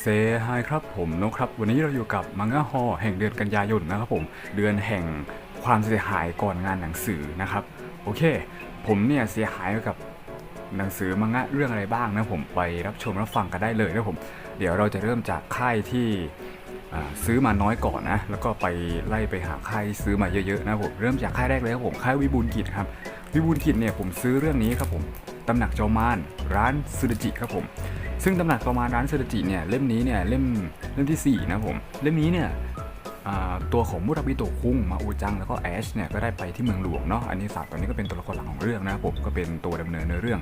เซฮายครับผมนกครับ วันนี้เราอยู่กับมังงะฮอแห่งเดือนกันยายนนะครับผม เดือนแห่งความเสียหายก่อนงานหนังสือนะครับ โอเค ผมเนี่ยเสียหายกับหนังสือมังงะเรื่องอะไรบ้างนะผมไปรับชมรับฟังกันได้เลยนะผม เดี๋ยวเราจะเริ่มจากค่ายที่ซื้อมาน้อยก่อนนะ แล้วก็ไปไล่ไปหาค่ายซื้อมาเยอะๆนะผม เริ่มจากค่ายแรกเลยครับผม ค่ายวิบูลกิจครับ วิบูลกิจเนี่ยผมซื้อเรื่องนี้ครับผม ตำหนักจอมานร้านซูดจิครับผม ซึ่งตำหนักจอมานร้านซูดจิเนี่ยเล่มนี้เนี่ยเล่มเล่มที่4นะผมเล่มนี้เนี่ยตัวของมุราบิโตะคุงมาอูจังแล้วก็แอชเนี่ยก็ได้ไปที่เมืองหลวงเนาะอันนี้สามตัวนี้ก็เป็นตัวละครหลักของเรื่องนะครับผมก็เป็นตัวดำเนินในเรื่อง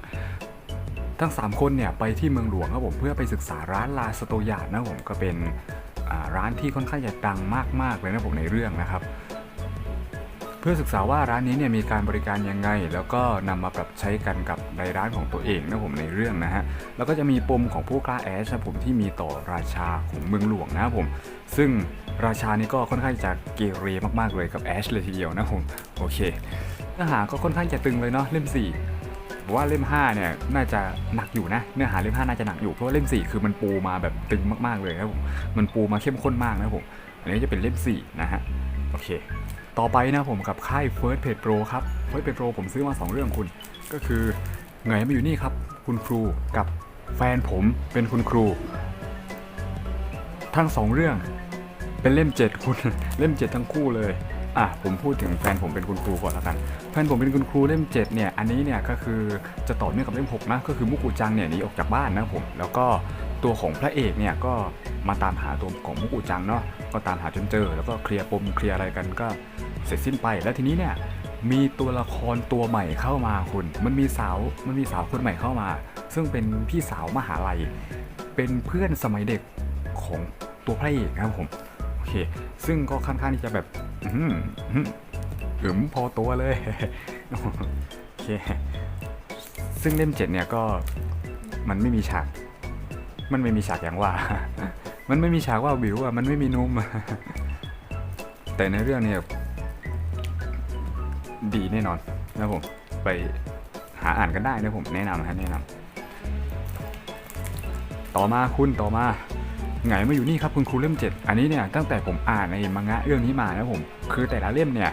ทั้ง 3 คนเนี่ยไปที่เมืองหลวงครับผมเพื่อไปศึกษาร้านลาสโตยานะผมก็เป็นร้านที่ค่อนข้างจะดังมากๆเลยนะผมในเรื่องนะครับ พื่อศึกษาว่าร้านนี้เนี่ยมีการบริการยังไง แล้วก็นำมาปรับใช้กันกับในร้านของตัวเองนะผมในเรื่องนะฮะแล้วก็จะมีปมของผู้กล้าแอชนะผมที่มีต่อราชาของเมืองหลวงนะผม ซึ่งราชานี่ก็ค่อนข้างจะเกเรมากๆเลยกับแอชเลยทีเดียวนะผมโอเคเนื้อหาก็ค่อนข้างจะตึงเลยเนาะเล่มสี่ผมว่าเล่ม5เนี่ยน่าจะหนักอยู่นะเนื้อหาเล่ม5น่าจะหนักอยู่เพราะว่าเล่ม 4 คือมันปูมาแบบตึงมากๆเลยครับผมมันปูมาเข้มข้นมากนะผมอันนี้จะเป็นเล่ม4นะฮะโอเค ต่อไปนะผมกับค่าย First Page Pro ครับ First Page Pro ผมซื้อมา 2 เรื่องคุณ ก็คือไงมาอยู่นี่ครับ คุณครูกับแฟนผมเป็นคุณครู ทั้งสองเรื่องเป็นเล่ม 7 คุณเล่ม 7 ทั้งคู่เลย อะผมพูดถึงแฟนผมเป็นคุณครูก่อนแล้วกัน แฟนผมเป็นคุณครูเล่ม 7 เนี่ย อันนี้เนี่ยก็คือจะต่อเนื่องกับเล่ม 6 นะ ก็คือมุกุจังเนี่ยหนีออกจากบ้านนะผม แล้วก็ตัวของพระเอกเนี่ยก็มาตามหาตัวของมุกุจังเนาะ ก็ตามหาจนเจอ แล้วก็เคลียร์ปมเคลียร์อะไรกันก็ เสร็จสิ้นไปแล้วทีนี้เนี่ยมีตัวละครตัวใหม่เข้ามาคุณ มันมีสาว มันมีสาวคนใหม่เข้ามา ซึ่งเป็นพี่สาวมหาลัย เป็นเพื่อนสมัยเด็กของตัวพระเอกนะครับผม โอเค ซึ่งก็ค่อนข้างที่จะแบบ อื้อหืออื้อหือมพอตัวเลย โอเค ซึ่งเล่มเจ็ดเนี่ยก็มันไม่มีฉาก มันไม่มีฉากอย่างว่า มันไม่มีฉากว่าวิวอะ มันไม่มีนุ่ม แต่ในเรื่องเนี่ย ดีแน่นอนนะผมไปหาอ่านกันได้นะผมแนะนำนะแนะนำต่อมาคุณต่อมาไงมาอยู่นี่ครับคุณครูเล่ม7อันนี้เนี่ยตั้งแต่ผมอ่านในมังงะเรื่องนี้มานะผม คือแต่ละเล่มเนี่ย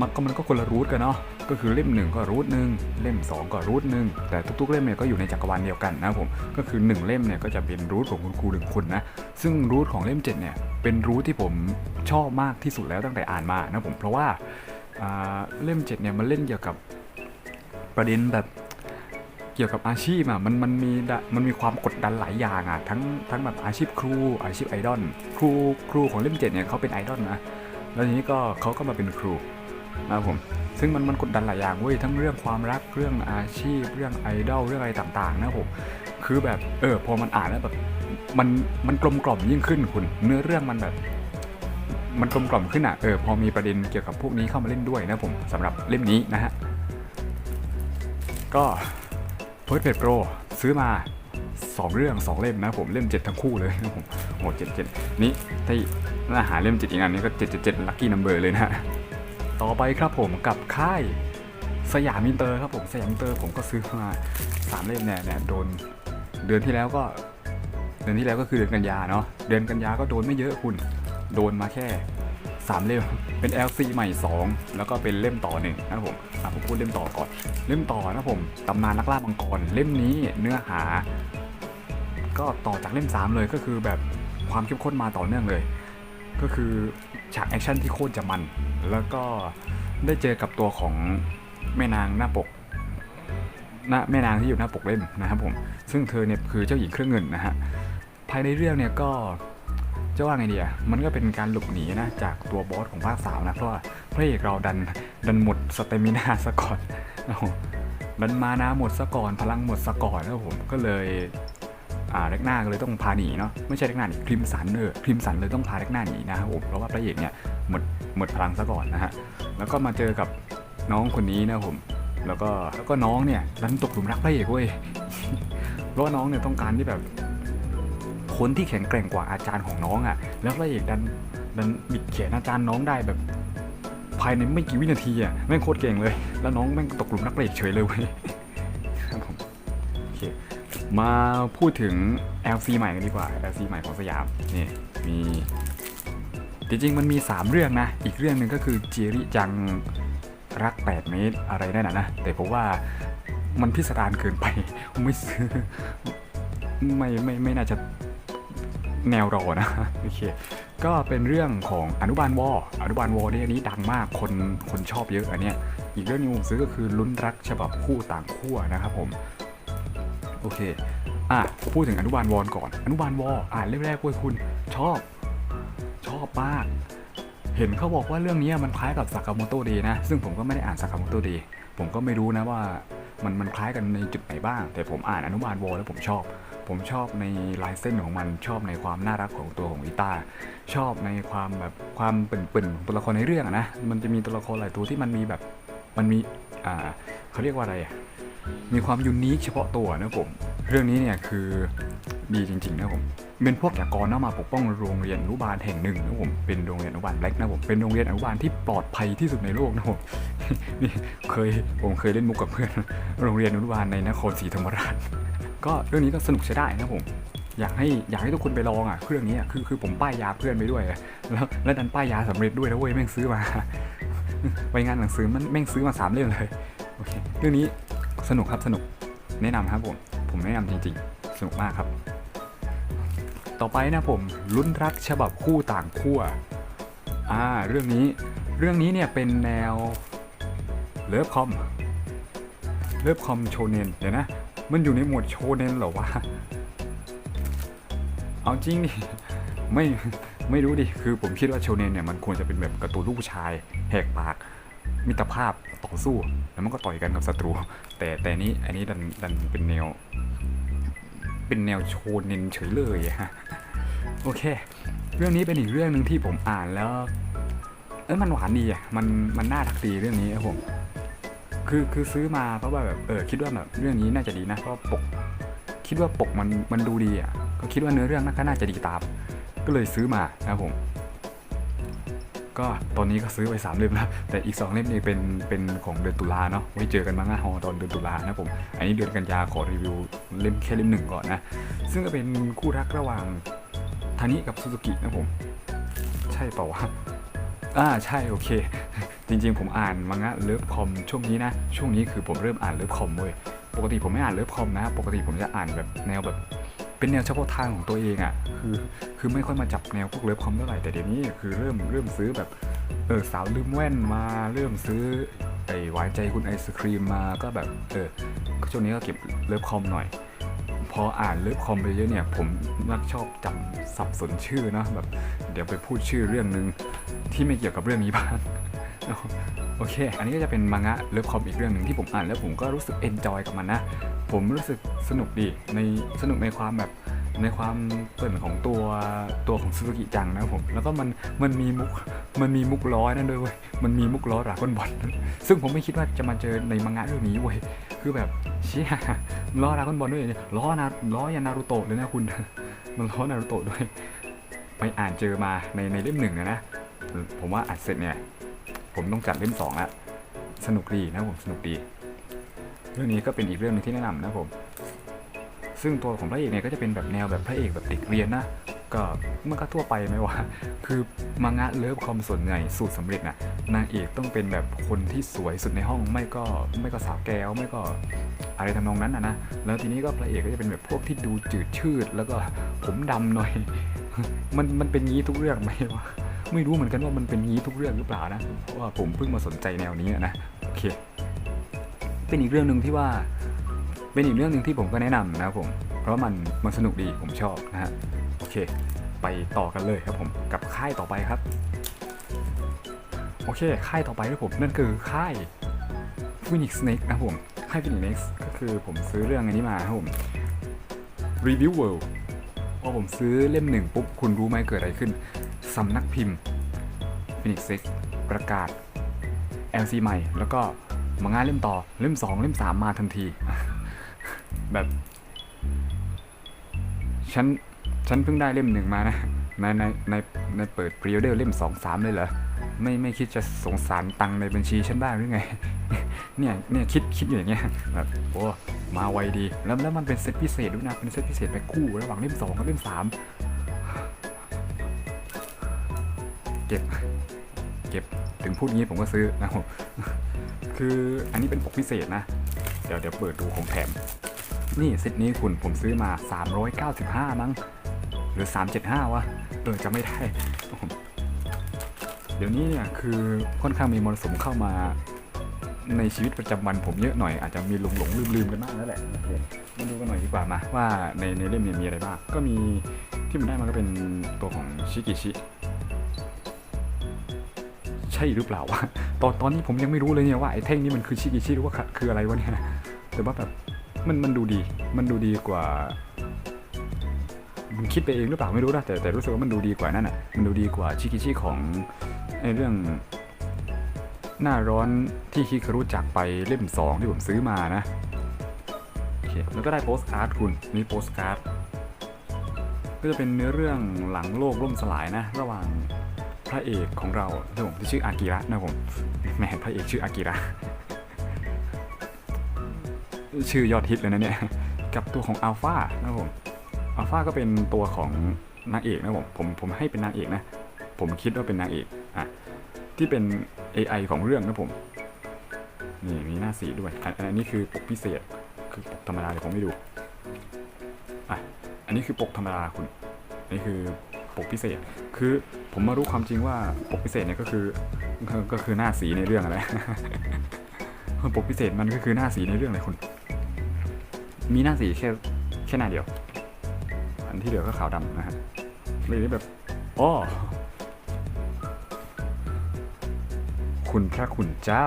มันก็มันก็คนละรูทกันเนาะก็คือเล่มหนึ่งก็รูทหนึ่งเล่ม 2 ก็รูทหนึ่งแต่ทุกๆเล่มเนี่ยก็อยู่ในจักรวาลเดียวกันนะผมก็คือ 1 เล่มเนี่ยก็จะเป็นรูทของคุณครูหนึ่งคนนะซึ่งรูทของเล่ม7เนี่ยเป็นรูทที่ผมชอบมากที่สุดแล้วตั้งแต่อ่านมานะผมเพราะว่า เล่ม7เนี่ยมันเล่นเกี่ยวกับประเด็นแบบเกี่ยวกับอาชีพอะมันมันมีมันมีความกดดันหลายอย่างอะทั้งทั้งแบบอาชีพครูอาชีพไอดอลครูครูของเล่มเจ็ดเนี่ยเขาเป็นไอดอลนะแล้วทีนี้ก็เขาก็มาเป็นครูนะครับผมซึ่งมันมันกดดันหลายอย่างเว้ยทั้งเรื่องความรักเรื่องอาชีพ เรื่องไอดอลเรื่องอะไรต่างๆนะผมคือแบบเออพอมันอ่านแล้วแบบมันมันกลมกล่อมยิ่งขึ้นคุณเนื้อเรื่องมันแบบ มันกลมกล่อมขึ้นอะเออพอมีประเด็นเกี่ยวกับพวกนี้เข้ามาเล่นด้วยนะผมสำหรับเล่มนี้นะฮะก็เพิร์ดเพจโปรซื้อมา 2 เรื่อง 2 เล่มนะผมเล่ม 7 ทั้งคู่เลยนะผมโหเจ็ดเจ็ดนี่ถ้าถ้าหาเล่ม7อีกอันนี้ก็ 7 7 7ลัคกี้นัมเบอร์เลยนะฮะต่อไปครับผมกับค่ายสยามอินเตอร์ครับผมสยามอินเตอร์ผมก็ซื้อมา3เล่มเนี่ยเนี่ยโดนเดือนที่แล้วก็เดือนที่แล้วก็คือเดือนกันยาเนาะเดือนกันยาก็โดนไม่เยอะคุณ โดนมาแค่ 3 เล่ม เป็น LC ใหม่ 2 แล้วก็เป็นเล่มต่อหนึ่งนะครับผมอะผมพูดเล่มต่อก่อน เล่มต่อนะผมตำนานนักล่ามังกร เล่มนี้เนื้อหา ก็ต่อจากเล่ม 3 เลยก็คือแบบความเข้มข้นมาต่อเนื่องเลย ก็คือฉากแอคชั่นที่โคตรจะมัน แล้วก็ได้เจอกับตัวของแม่นางหน้าปกหน้าแม่นางที่อยู่หน้าปกเล่มนะครับผม ซึ่งเธอเนี่ยคือเจ้าหญิงเครื่องเงินนะฮะ ภายในเรื่องเนี่ยก็ จะว่าไงดีอะมันก็เป็นการหลบหนีนะจากตัวบอสของภาคสามนะ เพราะว่าพระเอกเราดันดันหมดสเตมินาซะก่อนดันมานะหมดซะก่อนพลังหมดซะก่อนแล้วผมก็เลยอ่าเล็กหน้าก็เลยต้องพาหนีเนาะไม่ใช่เล็กหน้านีคริมสันเออคริมสันเลยต้องพาเล็กหน้าหนีนะครับผมเพราะว่าพระเอกเนี่ยหมดหมดพลังซะก่อนนะฮะแล้วก็มาเจอกับน้องคนนี้นะครับผมแล้วก็แล้วก็น้องเนี่ยดันตกหลุมรักพระเอกเว้ยเพราะว่าน้องเนี่ยต้องการที่แบบ คนที่แข็งแกร่งกว่าอาจารย์ของน้องอะ่ะ แล้วพระเอกดันดันบิดแขนอาจารย์น้องได้แบบ ภายในไม่กี่วินาทีอะ่ะแม่งโคตรเก่งเลย แล้วน้องแม่งตกหลุมรักเอกเฉยเลยเว้ยครับผมโอเคมาพูดถึง LC ใหม่กันดีกว่า LC ใหม่ของสยามนี่มีจริงๆมันมี 3 เรื่องนะ อีกเรื่องหนึ่งก็คือเจริจังรัก 8 เมตรอะไรนั่นนะนะ แต่ผมว่ามันพิสดารเกินไป ไม่ซื้อไม่ไม่ไม่น่าจะ แนวรอนะโอเคก็เป็นเรื่องของอนุบาลวออนุบาลวอเนี่ยอันนี้ดังมากคนคนชอบเยอะอันเนี้ยอีกเรื่องนึงผมซื้อก็คือลุ้นรักฉบับคู่ต่างขั้วนะครับผมโอเคอะพูดถึงอนุบาลวอนก่อน อนุบาลวออ่านเล่มแรกเว้ยคุณชอบ ชอบมากเห็นเขาบอกว่าเรื่องนี้มันคล้ายกับสากาโมโตเดนะ ซึ่งผมก็ไม่ได้อ่านสากาโมโตเดผมก็ไม่รู้นะว่ามันมันคล้ายกันในจุดไหนบ้าง แต่ผมอ่านอนุบาลวอแล้วผมชอบ ผมชอบในลายเส้นของมันชอบในความน่ารักของตัวของอิตาชอบในความแบบความปิ่นๆของตัวละครในเรื่องอะนะมันจะมีตัวละครหลายตัวที่มันมีแบบมันมีอ่าเขาเรียกว่าอะไรอะมีความยูนิคเฉพาะตัวนะผม เรื่องนี้เนี่ยคือดีจริงๆนะผม เป็นพวกจากรนะมาปกป้องโรงเรียนอนุบาลแห่งหนึ่งนะผม เป็นโรงเรียนอนุบาลแบล็กนะผม เป็นโรงเรียนอนุบาลที่ปลอดภัยที่สุดในโลกนะผม นี่เคยผมเคยเล่นมุกกับเพื่อน โรงเรียนอนุบาลในนครศรีธรรมราช ก็เรื่องนี้ก็สนุกใช้ได้นะผมอยากให้อยากให้ทุกคนไปลองอะเครื่องนี้อะคือคือผมป้ายยาเพื่อนไปด้วย แล้วแล้วดันป้ายยาสำเร็จด้วยนะเว้ยแม่งซื้อมาไปงานหนังสือมันแม่งซื้อมาสามเล่มเลยโอเคเรื่องนี้สนุกครับสนุกแนะนำครับผมผมแนะนำจริง ๆ สนุกมากครับ ต่อไปนะผมลุ้นรักฉบับคู่ต่างขั้วอ่าเรื่องนี้เรื่องนี้เนี่ยเป็นแนวเลิฟคอมเลิฟคอมโชเนนเดี๋ยวนะ มันอยู่ในหมวดโชเนนเหรอวะ เอาจริงดิ ไม่ไม่รู้ดิ คือผมคิดว่าโชเนนเนี่ยมันควรจะเป็นแบบการ์ตูนลูกผู้ชาย แหกปาก มิตรภาพต่อสู้ แล้วมันก็ต่อยกันกับศัตรู แต่แต่นี้อันนี้ดันดันเป็นแนว เป็นแนวโชเนนเฉยเลยฮะ โอเค เรื่องนี้เป็นอีกเรื่องหนึ่งที่ผมอ่านแล้วเอ้ยมันหวานดีอะ มันมันน่ารักดีเรื่องนี้ครับผม คือคือซื้อมาเพราะว่าแบบเออคิดว่าแบบเรื่องนี้น่าจะดีนะเพราะปก คิดว่าปกมันมันดูดีอะก็คิดว่าเนื้อเรื่องน่าก็น่าจะดีตาม ก็เลยซื้อมานะครับผม ก็ตอนนี้ก็ซื้อไปสามเล่มแล้วแต่อีกสองเล่มนี่เป็นเป็นของเดือนตุลาเนาะไว้เจอกันมาง่าฮอตอนเดือนตุลานะผมอันนี้เดือนกันยาขอรีวิวเล่มแค่เล่มหนึ่งก่อนนะซึ่งก็เป็นคู่รักระหว่างทานิกับซูซูกินะผม ใช่เปล่าวะอ่าใช่โอเค จริงๆ ผมอ่านมังงะเลิฟคอมช่วงนี้นะ ช่วงนี้คือผมเริ่มอ่านเลิฟคอมเว้ยปกติผมไม่อ่านเลิฟคอมนะ ปกติผมจะอ่านแบบแนวแบบ เป็นแนวเฉพาะทางของตัวเองอะ่ะคือคือไม่ค่อยมาจับแนวพวกเลิฟคอมเท่าไหร่แต่เดี๋ยวนี้คือเริ่มเริ่มซื้อแบบเออสาวลืมแว่นมาเริ่มซื้อไอ้หวานใจคุณไอศครีมมาก็แบบเออช่วงนี้ก็เก็บเลิฟคอมหน่อย พออ่านเลิฟคอมไปเยอะเนี่ย ผมมักชอบจำสับสนชื่อนะแบบเดี๋ยวไปพูดชื่อเรื่องหนึ่งที่ไม่เกี่ยวกับเรื่องนี้บ้าง โอเค อันนี้ก็จะเป็นมังงะเลิฟคอมอีกเรื่องหนึ่งที่ผมอ่านแล้วผมก็รู้สึกเอนจอยกับมันนะ ผมรู้สึกสนุกดีในสนุกในความแบบในความเปิ่นของตัวตัวของซูซูกิจังนะผมแล้วก็มันมันมีมุกมันมีมุกล้อนั่นด้วยเว้ยมันมีมุกล้อดราก้อนบอลซึ่งผมไม่คิดว่าจะมาเจอในมังงะเรื่องนี้เว้ยคือแบบเชี่ยล้อดราก้อนบอลด้วยเนี่ยล้อนาล้อยันนารูโตะเลยนะคุณ มันล้อนารูโตะด้วย ไปอ่านเจอมาในในเล่มหนึ่งอะนะผมว่าอัดเสร็จเนี่ย ผมต้องจัดเล่มสองแล้วสนุกดีนะผมสนุกดี เรื่องนี้ก็เป็นอีกเรื่องหนึงที่แนะนำนะผม ซึ่งตัวของพระเอกเนี่ยก็จะเป็นแบบแนวแบบพระเอกแบบเด็กเรียนนะก็มันก็ทั่วไปไหมวะ คือมังงะเลิฟคอมส่วนใหญ่สูตรสำเร็จน่ะนางเอกต้องเป็นแบบคนที่สวยสุดในห้องไม่ก็ไม่ก็สาวแก้วไม่ก็อะไรทำนองนั้นนะนะ แล้วทีนี้ก็พระเอกก็จะเป็นแบบพวกที่ดูจืดชืด แล้วก็ผมดำหน่อย มันมันเป็นงี้ทุกเรื่องไหมวะ ไม่รู้เหมือนกันว่ามันเป็นงี้ทุกเรื่องหรือเปล่านะ เพราะว่าผมเพิ่งมาสนใจแนวนี้นะโอเค เป็นอีกเรื่องหนึ่งที่ว่า เป็นอีกเรื่องหนึ่งที่ผมก็แนะนำนะครับผม เพราะมันมันสนุกดีผมชอบนะฮะโอเค ไปต่อกันเลยครับผมกับค่ายต่อไปครับ โอเค ค่ายต่อไปครับผมนั่นคือค่าย Phoenix Snake นะผมค่าย Phoenix ก็คือผมซื้อเรื่องอันนี้มาครับผม Review World พอผมซื้อเล่มหนึ่งปุ๊บคุณรู้ไหมเกิดอะไรขึ้น สำนักพิมพ์ฟินิคซิ6ประกาศ LC ใหม่ แล้วก็มังงะเล่มต่อเล่ม 2 เล่ม 3 มาทันที แบบฉันฉันเพิ่งได้เล่มหนึ่งมานะในในในในเปิดพรีออเดอร์เล่ม 2 3 เลยเหรอ ไม่ไม่คิดจะสงสารตังในบัญชีฉันบ้างหรือไง เนี่ยเนี่ยคิดคิดอย่างเงี้ยแบบโอ้มาไวดี แล้วแล้วมันเป็นเซตพิเศษด้วยนะ เป็นเซตพิเศษไปคู่ระหว่างเล่มสองกับเล่มสาม เก็บ เก็บถึงพูดงี้ผมก็ซื้อนะครับคืออันนี้เป็นปกพิเศษนะ เดี๋ยวเดี๋ยวเปิดดูของแถม นี่เซตนี้คุณผมซื้อมา 395 มั้ง หรือ 375 วะเออจะไม่ได้ เดี๋ยวนี้เนี่ยคือค่อนข้างมีมรสุมเข้ามาในชีวิตประจำวันผมเยอะหน่อยอาจจะมีหลงหลงลืมลืมกันบ้างแล้วแหละมาดูกันหน่อยดีกว่ามาว่าในในเล่มเนี่ยมีอะไรบ้าง ก็มีที่ผมได้มาก็เป็นตัวของชิกิชิ ช่หรือเปล่าวะตอนตอนนี้ผมยังไม่รู้เลยเนี่ยว่าไอ้แท่งนี้มันคือชิกิชิหรือว่าคืออะไรวะเนี่ยแต่ว่าแบบมันมันดูดี มันดูดีกว่ามันคิดไปเองหรือเปล่าไม่รู้นะแต่แต่รู้สึกว่ามันดูดีกว่านั่นอะมันดูดีกว่าชิกิชิของไอ้เรื่องหน้าร้อนที่ฮิคารุจากไปเล่ม 2 ที่ผมซื้อมานะโอเคแล้วก็ได้โปสการ์ดคุณมีโปสการ์ดก็จะเป็นเนื้อเรื่องหลังโลกล่มสลายนะ ระหว่าง พระเอกของเราที่ผมที่ชื่ออากิระนะผมแหม่พระเอกชื่ออากิระชื่อยอดฮิตเลยนะเนี่ยกับตัวของอัลฟานะผมอัลฟาก็เป็นตัวของนางเอกนะผมผมผมให้เป็นนางเอกนะผมคิดว่าเป็นนางเอกอะที่เป็น AI ของเรื่องนะผมนี่มีหน้าสีด้วยอันนี้คือปกพิเศษคือปกธรรมดาเดี๋ยวผมไม่ดูอะอันนี้คือปกธรรมดาคุณนนี้คือ ปกพิเศษ คือผมมารู้ความจริงว่าปกพิเศษเนี่ยก็คือก็คือหน้าสีในเรื่องอะไรปกพิเศษมันก็คือหน้าสีในเรื่องอะไรคุณ มีหน้าสีแค่แค่หน้าเดียว อันที่เหลือก็ขาวดำนะฮะเลยแบบอ๋อคุณพระคุณเจ้า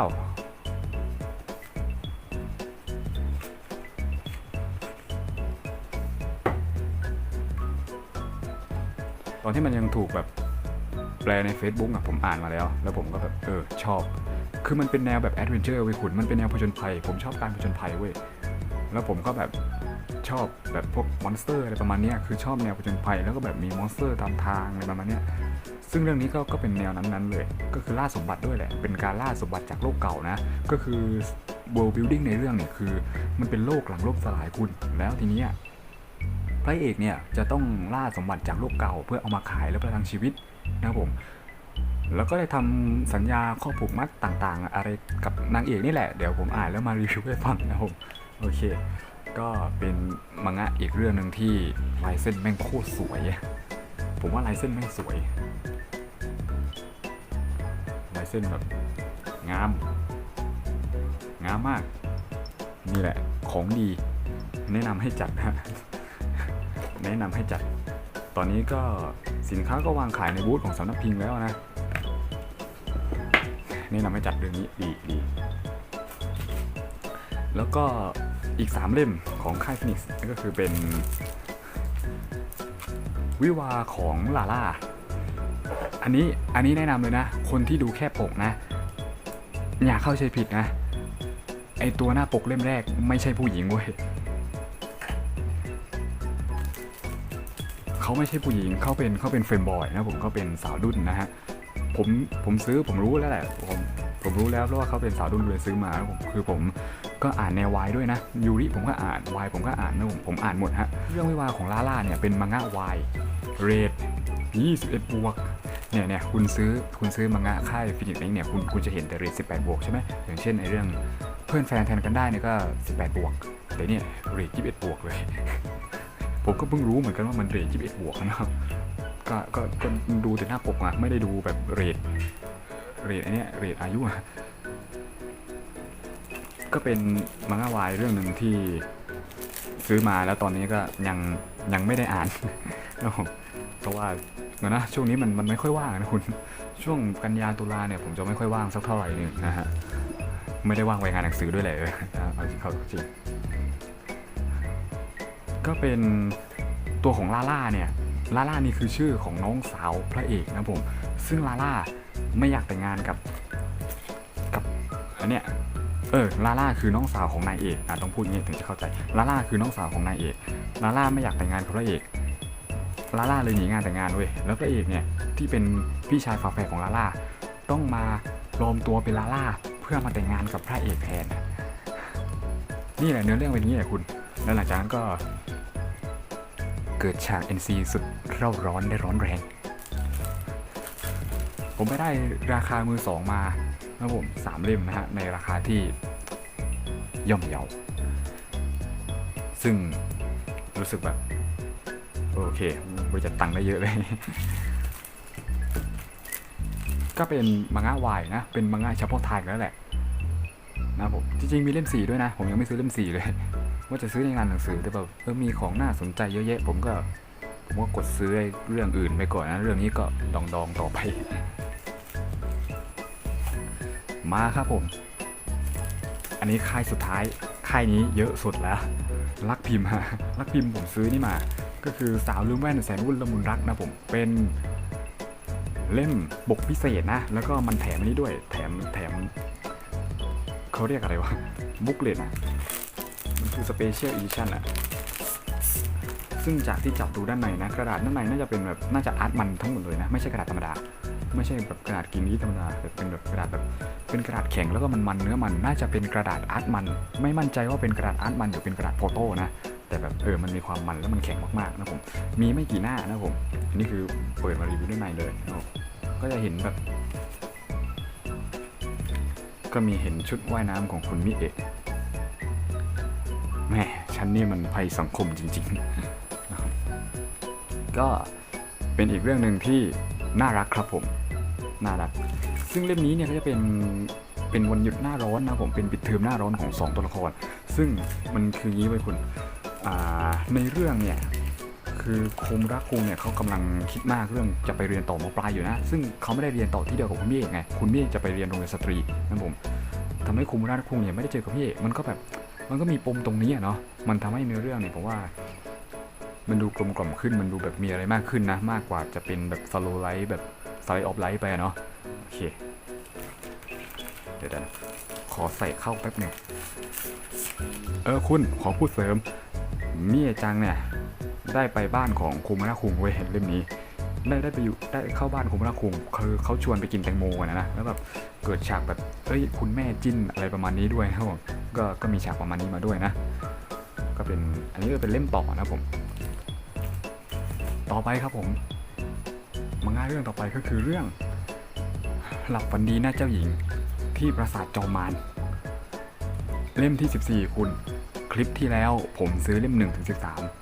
ตอนที่มันยังถูกแบบแปลใน Facebook อะผมอ่านมาแล้ว แล้วผมก็แบบเออชอบ คือมันเป็นแนวแบบแอดเวนเจอร์เว้ยคุณมันเป็นแนวผจญภัย ผมชอบการผจญภัยเว้ยแล้วผมก็แบบชอบแบบพวกมอนสเตอร์อะไรประมาณนี้คือชอบแนวผจญภัยแล้วก็แบบมีมอนสเตอร์ตามทางอะไรประมาณนี้ซึ่งเรื่องนี้ก็ก็เป็นแนวนั้นๆเลย ก็คือล่าสมบัติด้วยแหละ เป็นการล่าสมบัติจากโลกเก่านะ ก็คือ world building ในเรื่องเนี่ยคือ มันเป็นโลกหลังโลกสลายคุณ แล้วทีนี้ พระเอกเนี่ยจะต้องล่าสมบัติจากโลกเก่า เพื่อเอามาขายและประทังชีวิตนะครับผมแล้วก็ได้ทำสัญญาข้อผูกมัดต่างๆ อะไรกับนางเอกนี่แหละ เดี๋ยวผมอ่านแล้วมารีวิวให้ฟังนะครับผมโอเค ก็เป็นมังงะอีกเรื่องหนึ่งที่ลายเส้นแม่งโคตรสวย ผมว่าลายเส้นแม่งสวยลายเส้นแบบงาม งามมาก นี่แหละของดี แนะนำให้จัดฮะ แนะนำให้จัด ตอนนี้ก็สินค้าก็วางขายในบูธของสำนักพิมพ์แล้วนะ แนะนำให้จัดเรื่องนี้ดีดี แล้วก็อีก 3 เล่มของค่ายฟินิกส์ก็คือเป็น วิวาของลาล่า อันนี้อันนี้แนะนำเลยนะ คนที่ดูแค่ปกนะ อย่าเข้าใจผิดนะ ไอตัวหน้าปกเล่มแรกไม่ใช่ผู้หญิงเว้ย เขาไม่ใช่ผู้หญิงเขาเป็นเขาเป็นเฟรมบอยนะผมเขาเป็นสาวดุนนะฮะผมผมซื้อผมรู้แล้วแหละผมผมรู้แล้วเพราะว่าเขาเป็นสาวดุนเลยซื้อมาแล้วผมคือผมก็อ่านแนววายด้วยนะยูริผมก็อ่านวายผมก็อ่านนะผมผมอ่านหมดฮะเรื่องวิวาของลาล่าเนี่ยเป็นมังงะวายเรท21บวกเนี่ยเนี่ยคุณซื้อคุณซื้อมังงะค่ายฟินิกส์เนี่ยคุณคุณจะเห็นแต่เรท18บวกใช่ไหมอย่างเช่นในเรื่องเพื่อนแฟนแทนกันได้เนี่ยก็ 18บวกแต่เนี่ยเรท21บวกเลย ผมก็เพิ่งรู้เหมือนกันว่ามันเรท21บวกนะครับก็ก็ก็ดูแต่หน้าปกอะไม่ได้ดูแบบเรทเรทอันเนี้ยเรทอายุอะก็เป็นมังงะวายเรื่องหนึ่งที่ซื้อมาแล้วตอนนี้ก็ยังยังไม่ได้อ่านนะครับผมเพราะว่าเนะนะช่วงนี้มันมันไม่ค่อยว่างนะคุณช่วงกันยาตุลาเนี่ยผมจะไม่ค่อยว่างสักเท่าไหร่นึงนะฮะไม่ได้ว่างไปงานหนังสือด้วยแหละเออนะเอาจริงเขาจริง ก็เป็นตัวของลาล่าเนี่ยลาล่านี่คือชื่อของน้องสาวพระเอกนะผม ซึ่งลาล่าไม่อยากแต่งงานกับกับอันเนี้ยเออลาล่าคือน้องสาวของนายเอกอะต้องพูดงี้ถึงจะเข้าใจลาล่าคือน้องสาวของนายเอกลาล่าไม่อยากแต่งงานกับพระเอกลาล่าเลยหนีงานแต่งงานเว้ยแล้วพระเอกเนี่ยที่เป็นพี่ชายฝาแฝดของลาล่าต้องมาปลอมตัวเป็นลาล่าเพื่อมาแต่งงานกับพระเอกแทนนนี่แหละเนื้อเรื่องเป็นอย่างนี้แหละคุณ แล้วหลังจากนั้นก็ เกิดฉาก NC สุดเร่าร้อนได้ร้อนแรง ผมไปได้ราคามือสองมานะครับผมสามเล่มนะฮะ ในราคาที่ย่อมเยา ซึ่งรู้สึกแบบ โอเคบริจาคตังค์ได้เยอะเลย ก็เป็นมังงะวายนะ เป็นมังงะเฉพาะไทยแล้วแหละนะผม จริงๆ มีเล่มสี่ด้วยนะ ผมยังไม่ซื้อเล่มสี่เลย ว่าจะซื้อในงานหนังสือแต่แบบเออมีของน่าสนใจเยอะแยะ ผมก็ผมก็กดซื้อไอ้เรื่องอื่นไปก่อนนะเรื่องนี้ก็ดองดองๆต่อไป มาครับผม อันนี้ค่ายสุดท้ายค่ายนี้เยอะสุดแล้วรักพิมพ์ฮะรักพิมพ์ผมซื้อนี่มา ก็คือสาวลืมแว่นแสนวุ่นละมุนรักนะผมเป็นเล่มบกพิเศษนะ แล้วก็มันแถมอันนี้ด้วย แถมแถมเขาเรียกอะไรวะบุ๊กเลตอะ มันคือสเปเชียลอีดิชั่นอะซึ่งจากที่จับดูด้านในนะ กระดาษด้านในน่าจะเป็นแบบน่าจะอาร์ตมันทั้งหมดเลยนะ ไม่ใช่กระดาษธรรมดา ไม่ใช่แบบกระดาษกินนี้ธรรมดาแต่เป็นแบบกระดาษแบบเป็นกระดาษแข็งแล้วก็มันมันเนื้อมันน่าจะเป็นกระดาษอาร์ตมัน ไม่มั่นใจว่าเป็นกระดาษอาร์ตมันหรือเป็นกระดาษโฟโต้นะแต่แบบเออมันมีความมันแล้วมันแข็งมากๆนะผมมีไม่กี่หน้านะผมอันนี้คือเปิดมารีวิวด้านในเลยก็จะเห็นแบบก็มีเห็นชุดว่ายน้ำของคุณมิเอะ แม่ฉันนี่มันภัยสังคมจริงๆนะครับก็เป็นอีกเรื่องหนึ่งที่น่ารักครับผม น่ารัก ซึ่งเล่มนี้เนี่ยก็จะเป็นเป็นวันหยุดหน้าร้อนนะผมเป็นปิดเทอมหน้าร้อนของสองตัวละคร ซึ่งมันคืองี้ไว้ยคุณในเรื่องเนี่ยคือคมรักคุงเนี่ยเขากำลังคิดมากเรื่องจะไปเรียนต่อมปลายอยู่นะ ซึ่งเขาไม่ได้เรียนต่อที่เดียวกับคุณพี่เอกไงคุณพี่เอกจะไปเรียนโรงเรียนสตรีนะผมทำให้คุมรักคุงเนี่ยไม่ได้เจอกับพี่เอกมันก็แบบ มันก็มีปมตรงนี้อะเนาะมันทำให้เนื้อเรื่องเนี่ยผมว่า มันดูกลมกล่อมขึ้นมันดูแบบมีอะไรมากขึ้นนะ มากกว่าจะเป็นแบบสโลไลท์แบบสไลด์ออฟไลท์ไปเนาะโอเค เดี๋ยวนะขอใส่เข้าแป๊บหนึ่งเออคุณขอพูดเสริมเมียจังเนี่ยได้ไปบ้านของคุมนาคุงเว้ยเล่มนี้ได้ได้ไปอยู่ได้เข้าบ้านคุมนาคุงคือเขาชวนไปกินแตงโมกันนะนะแล้วแบบเกิดฉากแบบเอ้ยคุณแม่จิ้นอะไรประมาณนี้ด้วยนะครับผม ก็ก็มีฉากประมาณนี้มาด้วยนะ ก็เป็นอันนี้ก็เป็นเล่มต่อนะผม ต่อไปครับผมมังงะเรื่องต่อไปก็คือเรื่อง หลับฝันดีหนะเจ้าหญิงที่ปราสาทจอมมารเล่มที่ 14 คุณ คลิปที่แล้วผมซื้อเล่ม1ถึง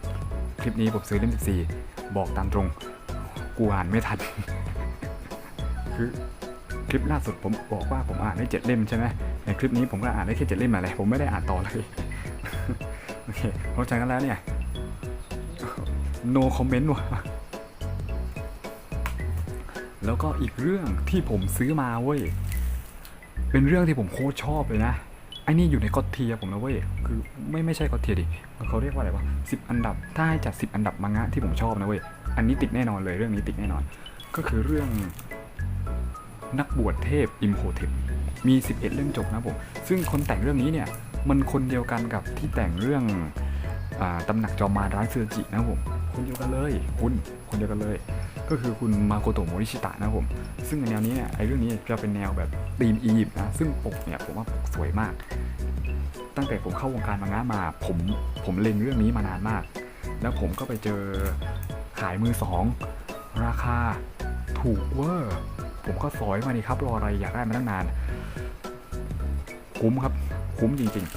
13 คลิปนี้ผมซื้อเล่ม 14 บอกตามตรงกูอ่านไม่ทัน คือคลิปล่าสุดผมบอกว่าผมอ่านได้เจ็ดเล่มใช่ไหม ในคลิปนี้ผมก็อ่านได้แค่เจ็ดเล่มอะไรผมไม่ได้อ่านต่อเลยโอเคเข้าใจกันแล้วเนี่ย no comment ว่ะแล้วก็อีกเรื่องที่ผมซื้อมาเว้ย เป็นเรื่องที่ผมโคตรชอบเลยนะไอ้นี่อยู่ในกอตเทียผมนะเว้ย คือไม่ไม่ใช่กอตเทียดิเขาเรียกว่าอะไรวะสิบอันดับ ถ้าให้จัดสิบอันดับมังงะที่ผมชอบนะเว้ย อันนี้ติดแน่นอนเลยเรื่องนี้ติดแน่นอน ก็คือเรื่องนักบวชเทพอิมโฮเทป มี 11 เรื่องจบนะผม ซึ่งคนแต่งเรื่องนี้เนี่ย มันคนเดียวกันกับที่แต่งเรื่องอาตำหนักจอมมารร้านเซอร์จินะผม คนเดียวกันเลย คุณคนเดียวกันเลย ก็คือคุณมาโกโตะโมริชิตะนะผม ซึ่งแนวนี้เนี่ยไอ้เรื่องนี้จะเป็นแนวแบบธีมอียิปต์นะ ซึ่งปกเนี่ยผมว่าปกสวยมาก ตั้งแต่ผมเข้าวงการมังงะมา ผมผมเล็งเรื่องนี้มานานมาก แล้วผมก็ไปเจอขายมือสองราคาถูกเวอร์ผมก็สอยมานี่ครับรออะไรอยากได้มาตั้งนาน คุ้มครับ คุ้มจริง ๆ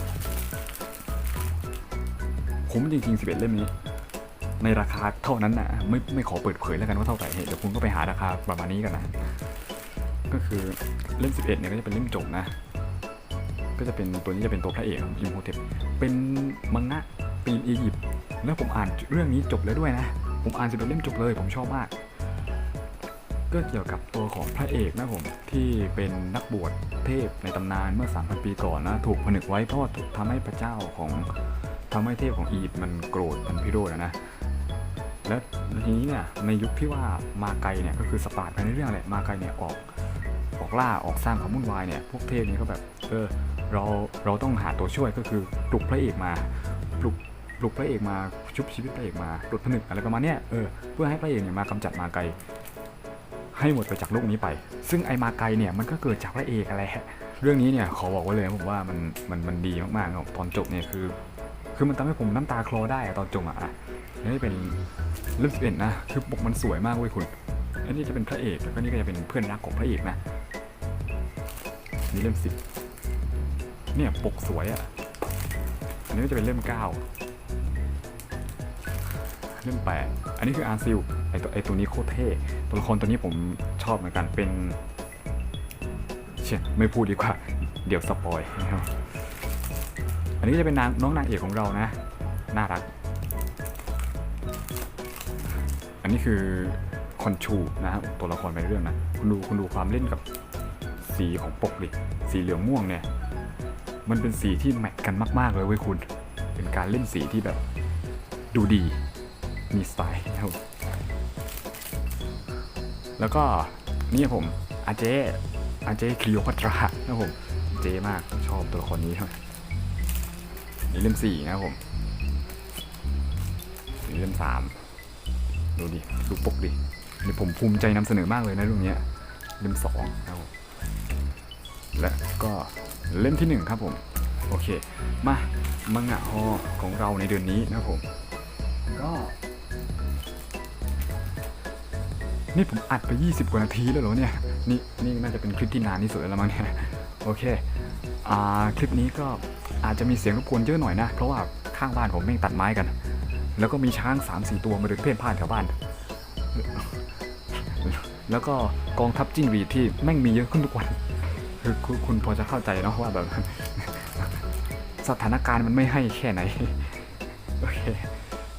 คุ้มจริงๆ 11 เล่มนี้ ในราคาเท่านั้นนะไม่ไม่ขอเปิดเผยแล้วกันว่าเท่าไหร่เดี๋ยวคุณก็ไปหาราคาประมาณนี้กันนะ ก็คือเล่ม 11 เนี่ยก็จะเป็นเล่มจบนะ ก็จะเป็นตัวนี้จะเป็นตัวพระเอกอิมโฮเทปเป็นมังงะปีนอียิปต์แล้วผมอ่านเรื่องนี้จบแล้วด้วยนะ ผมอ่านสิบเล่มจบเลย ผมชอบมาก ก็เกี่ยวกับตัวของพระเอกนะผมที่เป็นนักบวชเทพในตำนานเมื่อ 3,000 ปีก่อนนะถูกผนึกไว้เพราะว่าถูกทำให้พระเจ้าของทำให้เทพของอียิปต์มันโกรธมันพิโรธนะแล้วทีนี้เนี่ยในยุคที่ว่ามาไกเนี่ยก็คือสปาร์ตในเรื่องแหละมาไกเนี่ยออกออกล่าออกสร้างความวุ่นวายเนี่ยพวกเทพนี่ก็แบบเออเราเราต้องหาตัวช่วยก็คือปลุกพระเอกมาปลุกปลุกพระเอกมาชุบชีวิตพระเอกมาปลุกผนึกอะไรประมาณเนี้ยเออเพื่อให้พระเอกเนี่ยมากำจัดมาไก ให้หมดไปจากโลกนี้ไป ซึ่งไอมาไกลเนี่ยมันก็เกิดจากพระเอกอะไรเรื่องนี้เนี่ยขอบอกไว้เลยผมว่ามันมันมันดีมากๆครับตอนจบเนี่ยคือ คือมันทำให้ผมน้ำตาคลอได้อะตอนจบอะอะนี่เป็นเรื่องสิบเอ็ดนะคือปกมันสวยมากเว้ยคุณอันนี้จะเป็นพระเอกแล้วก็นี่ก็จะเป็นเพื่อนรักของพระเอกนะนี่เล่มสิบเนี่ยปกสวยอะอันนี้จะเป็นเล่มเก้าเล่มแปดอันนี้คืออาร์ซิลไอตัวไอตัวนี้โคตรเท่ ตัวละครตัวนี้ผมชอบเหมือนกันเป็นเช่ยไม่พูดดีกว่า เดี๋ยวสปอยนะครับอันนี้จะเป็นนางน้องนางเอกของเรานะ น่ารัก อันนี้คือคอนชูนะครับตัวละครในเรื่องนะคุณดูคุณดูความเล่นกับสีของปกดิสีเหลืองม่วงเนี่ย มันเป็นสีที่แมทกันมาก ๆ เลยเว้ยคุณ เป็นการเล่นสีที่แบบ ดูดี มีสไตล์นะครับ แล้วก็นี่ผมอาเจอาเจคลีโอพัตรานะผมเจมากชอบตัวละครนี้ครับนี่เล่มสี่นะครับผมนี่เล่มสามดูดิดูปกดินี่ผมภูมิใจนำเสนอมากเลยนะเรื่องเนี้ยเล่มสองนะครับผมและก็เล่มที่หนึ่งครับผมโอเค มามังงะฮอของเราในเดือนนี้นะครับผมก็ นี่ผมอัดไป 20 กว่านาทีแล้วเหรอเนี่ย นี่นี่น่าจะเป็นคลิปที่นานที่สุดแล้วละมั้งเนี่ย โอเค อ่า คลิปนี้ก็อาจจะมีเสียงรบกวนเยอะหน่อยนะ เพราะว่าข้างบ้านผมแม่งตัดไม้กัน แล้วก็มีช้าง 3-4 ตัวมาเดินเพ่นพ่านแถวบ้าน แล้วก็กองทัพจิ้งหรีดที่แม่งมีเยอะขึ้นทุกวัน คือคุณพอจะเข้าใจเนาะว่าแบบ สถานการณ์มันไม่ให้แค่ไหน โอเค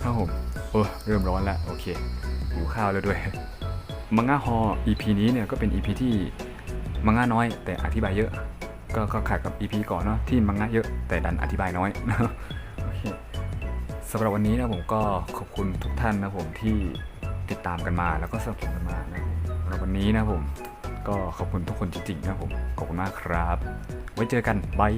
ครับผมเออเริ่มร้อนแล้ว โอเคหิวข้าวแล้วด้วย มังงะฮอ EP นี้เนี่ยก็เป็น EP ที่มังงะน้อย แต่อธิบายเยอะ ก็ก็ขัดกับ EP ก่อนเนาะที่มังงะเยอะแต่ดันอธิบายน้อยโอเคสำหรับวันนี้นะผมก็ขอบคุณทุกท่านนะผมที่ติดตามกันมาแล้วก็สนับสนุนกันมานะสำหรับวันนี้นะผมก็ขอบคุณทุกคนจริงๆนะผมขอบคุณมากครับ ไว้เจอกันบาย